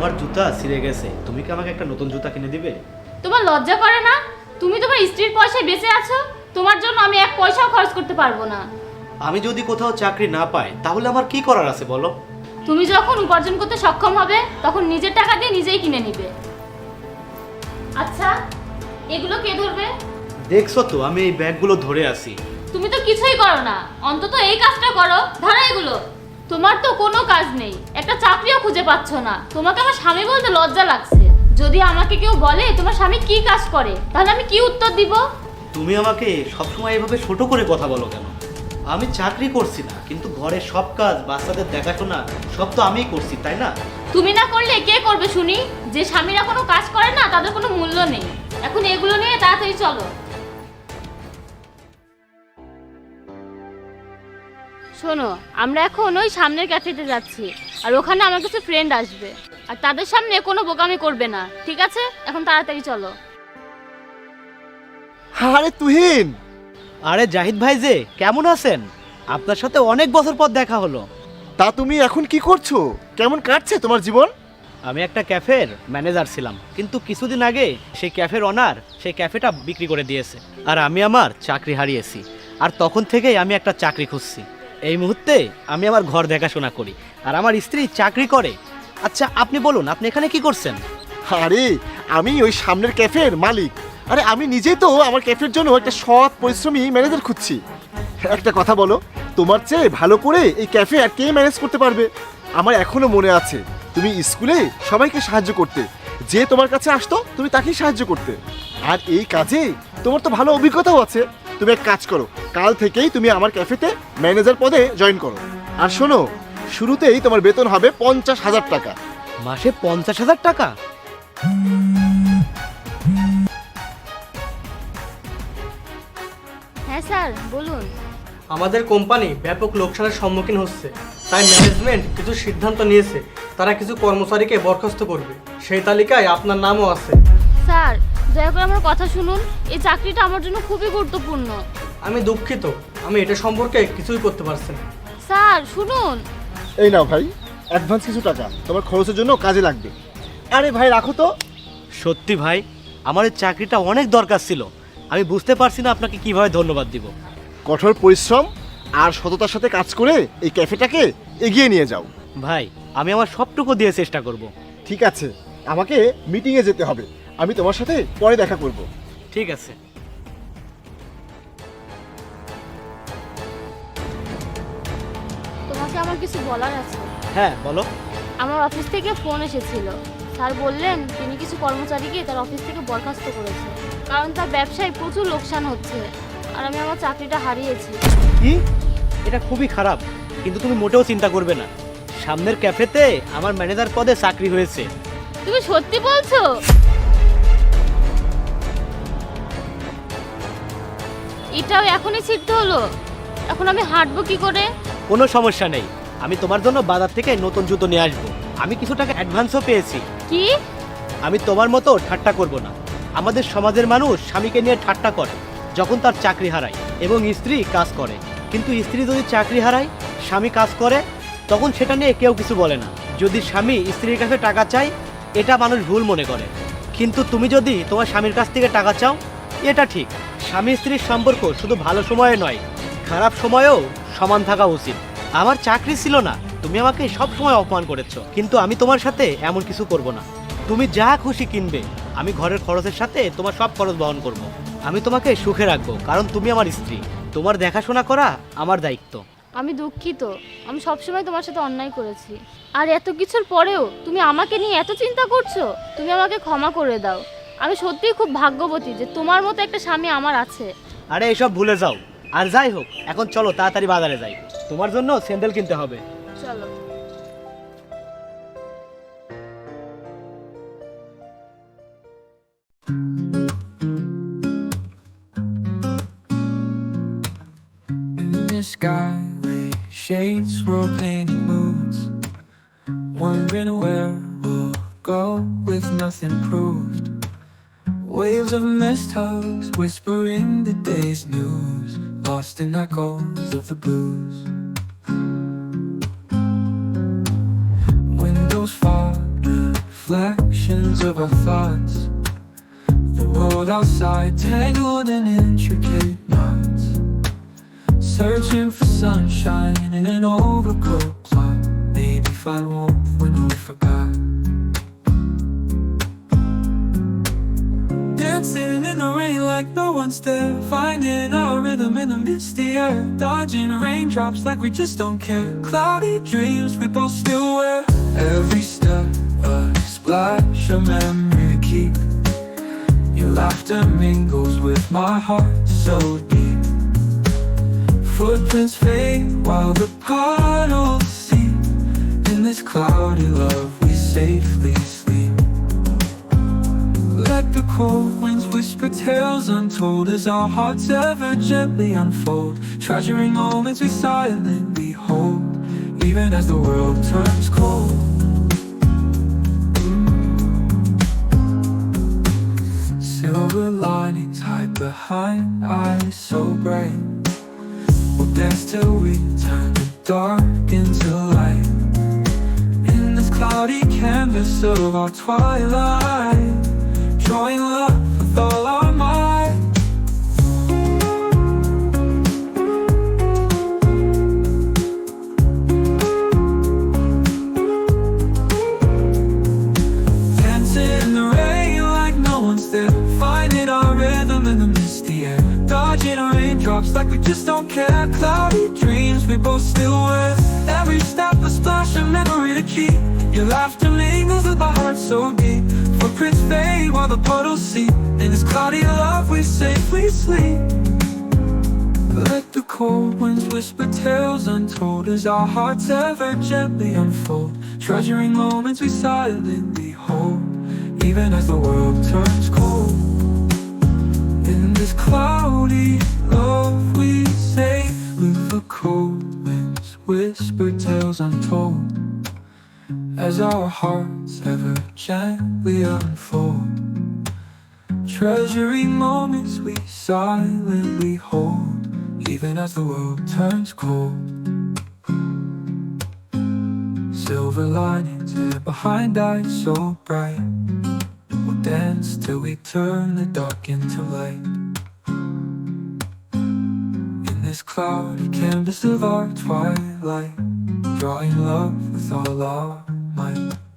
আমার জুতা ছিঁড়ে গেছে। তুমি কি আমাকে একটা নতুন জুতা কিনে দিবে? তোমার লজ্জা করে না? তুমি তোমার স্ত্রীর পয়সায় বেঁচে আছো? তোমার জন্য আমি এক পয়সাও খরচ করতে পারব না। আমি যদি কোথাও চাকরি না পাই তাহলে আমার কি করার আছে বলো? তুমি যখন উপার্জন করতে সক্ষম হবে তখন নিজের টাকা দিয়ে নিজেই কিনে নিবে। আচ্ছা এগুলো কে ধরবে? দেখছ তো আমি এই ব্যাগগুলো ধরে আছি। তুমি তো কিছুই করো না। অন্তত এই কাজটা করো। ধরো এগুলো। তোমার তো কোনো কাজ নেই। খুঁজে পাচ্ছ না। তোমাকে আমার স্বামী বলতে লজ্জা লাগছে। যদি আমাকে কেউ বলে তোমার স্বামী কি কাজ করে তাহলে আমি কি উত্তর দিব? তুমি আমাকে সবসময় এভাবে ছোট করে কথা বলো কেন? আমি চাকরি করছি না কিন্তু ঘরের সব কাজ বাচ্চাদের দেখাশোনা সব তো আমিই করছি তাই না? তুমি না করলে কে করবে শুনি? যে স্বামীরা কোনো কাজ করে না তাদের কোনো মূল্য নেই। এখন এগুলো নিয়ে তাড়াতাড়ি চলো। শোনো আমরা এখন ওই সামনের ক্যাফেতে যাচ্ছি। আর ওখানে আমার কিছু ফ্রেন্ড আসবে। আর তাদের সামনে কোনো বোকামি করবে না ঠিক আছে? এখন তাড়াতাড়ি চলো। আরে তুহিন! আরে জাহিদ ভাই যে কেমন আছেন? আপনার সাথে অনেক বছর পর দেখা হলো। তা তুমি এখন কি করছ? কেমন কাটছে তোমার জীবন? আমি একটা ক্যাফের ম্যানেজার ছিলাম কিন্তু কিছুদিন আগে সেই ক্যাফের অনার সেই ক্যাফেটা বিক্রি করে দিয়েছে। আর আমি আমার চাকরি হারিয়েছি। আর তখন থেকেই আমি একটা চাকরি খুঁজছি। এই মুহূর্তে আমি আমার ঘর দেখাশোনা করি। আর আমার স্ত্রী চাকরি করে। আচ্ছা আপনি বলুন, আপনি এখানে কি করছেন? আরে, আমি ওই সামনের ক্যাফের মালিক। আরে, আমি নিজেই তো আমার ক্যাফের জন্য একটা সৎ, পরিশ্রমী ম্যানেজার খুঁজছি। একটা কথা বলো, তোমার চেয়ে ভালো করে এই ক্যাফে আর কে ম্যানেজ করতে পারবে? আমার এখনও মনে আছে, তুমি স্কুলে সবাইকে সাহায্য করতে। যে তোমার কাছে আসতো, তুমি তাকেই সাহায্য করতে। আর এই কাজে তোমার তো ভালো অভিজ্ঞতাও আছে। তুমি এক কাজ করো, কাল থেকেই তুমি আমার ক্যাফেতে ম্যানেজার পদে জয়েন করো। আর শোনো শুরুতেই তোমার বেতন হবে পঞ্চাশ হাজার টাকা। মাসে পঞ্চাশ হাজার টাকা? হ্যাঁ স্যার বলুন। আমাদের কোম্পানি ব্যাপক লোকসানের সম্মুখীন হচ্ছে। তাই ম্যানেজমেন্ট কিছু সিদ্ধান্ত নিয়েছে। তারা কিছু কর্মচারীকে বরখাস্ত করবে। সেই তালিকায় আপনার নামও আছে। স্যার দয়া করে আমার কথা শুনুন। এই চাকরিটা আমার জন্য খুবই গুরুত্বপূর্ণ। আমি দুঃখিত। আমি এটা সম্পর্কে কিছুই করতে পারছি না। স্যার শুনুন। এই নাও ভাই অ্যাডভান্স কিছু টাকা তোমার খরচের জন্য কাজে লাগবে। আরে ভাই রাখো তো। সত্যি ভাই আমার এই চাকরিটা অনেক দরকার ছিল। আমি বুঝতে পারছি না আপনাকে কীভাবে ধন্যবাদ দিব। কঠোর পরিশ্রম আর সততার সাথে কাজ করে এই ক্যাফেটাকে এগিয়ে নিয়ে যাও। ভাই আমি আমার সবটুকু দিয়ে চেষ্টা করব। ঠিক আছে আমাকে মিটিংয়ে যেতে হবে। আমি তোমার সাথে পরে দেখা করব। ঠিক আছে। আমার কিছু বলার আছে। হ্যাঁ বলো। আমার অফিস থেকে ফোন এসেছিল। স্যার বললেন তিনি কিছু কর্মচারীকে তার অফিস থেকে বরখাস্ত করেছে। কারণ তার ব্যবসায় প্রচুর লোকসান হচ্ছে আর আমি আমার চাকরিটা হারিয়েছি। কি? এটা খুবই খারাপ। কিন্তু তুমি মোটেও চিন্তা করবে না। সামনের ক্যাফেতে আমার ম্যানেজার পদে চাকরি হয়েছে। তুমি সত্যি বলছো? এটাও এখনই সিদ্ধ হলো। এখন আমি হাঁটবো কি করে? কোনো সমস্যা নেই। আমি তোমার জন্য বাজার থেকে নতুন জুতো নিয়ে আসব। আমি কিছু টাকা অ্যাডভান্সও পেয়েছি। কি? আমি তোমার মতো ঠাট্টা করব না। আমাদের সমাজের মানুষ স্বামীকে নিয়ে ঠাট্টা করে যখন তার চাকরি হারায় এবং স্ত্রী কাজ করে। কিন্তু স্ত্রী যদি চাকরি হারায় স্বামী কাজ করে তখন সেটা নিয়ে কেউ কিছু বলে না। যদি স্বামী স্ত্রীর কাছে টাকা চায় এটা মানুষ ভুল মনে করে। কিন্তু তুমি যদি তোমার স্বামীর কাছ থেকে টাকা চাও এটা ঠিক। স্বামী স্ত্রীর সম্পর্ক শুধু ভালো সময়ে নয় খারাপ সময়েও সমান থাকা উচিত। আমার চাকরি ছিল না তুমি আমাকে সব সময় অপমান করেছ কিন্তু আমি তোমার সাথে এমন কিছু করব না। তুমি যা খুশি কিনবে আমি ঘরের খরচের সাথে তোমার সব খরচ বহন করব। আমি তোমাকে সুখে রাখব কারণ তুমি আমার স্ত্রী। তোমার দেখাশোনা করা আমার দায়িত্ব। আমি দুঃখিত আমি সবসময় তোমার সাথে অন্যায় করেছি। আর এত কিছুর পরেও তুমি আমাকে নিয়ে এত চিন্তা করছ? তুমি আমাকে ক্ষমা করে দাও। আমি সত্যিই খুব ভাগ্যবতী যে তোমার মতো একটা স্বামী আমার আছে। আরে এসব ভুলে যাও। আর যাই হোক এখন চলো তাড়াতাড়ি বাজারে যাই তোমার জন্য স্যান্ডেল কিনতে হবে চলো sky, shades roll painting moods. Wondering where we'll go with nothing proved. Waves of mist hugs whispering the day's news. Lost in the echoes of the blues. Windows fog, reflections of our thoughts. The world outside tangled in intricate knots. Searching for sunshine in an overgrown plot. Maybe find warmth when we forgot. Dancing in the rain like no one's there. Finding our rhythm in the misty air. Dodging raindrops like we just don't care. Cloudy dreams we both still wear. Every step a splash, a memory to keep. Your laughter mingles with my heart so deep. Footprints fade while the puddles seep. In this cloudy love, tales untold as our hearts ever gently unfold. Treasuring moments we silently hold, even as the world turns cold. Silver linings hide behind eyes so bright. We'll dance till we turn the dark into light. In this cloudy canvas of our twilight, drawing love all. Dancing in the rain like no one's there. Finding our rhythm in the misty air. Dodging raindrops like we just don't care. Cloudy dreams we both still. Every step a splash, a memory to keep. Your laughter mingles with my heart so deep. Footprints fade while the puddles seep. In this cloudy love we safely sleep. Let the cold winds whisper tales untold as our hearts ever gently unfold. Treasuring moments we silently hold, even as the world turns cold. In this cloudy love we safe with the cold winds whisper tales untold, as our hearts ever gently unfold. Treasuring moments we silently hold, even as the world turns cold. Silver linings behind eyes so bright. We'll dance till we turn the dark into light. In this cloudy canvas of our twilight, drawing love with all our Bye.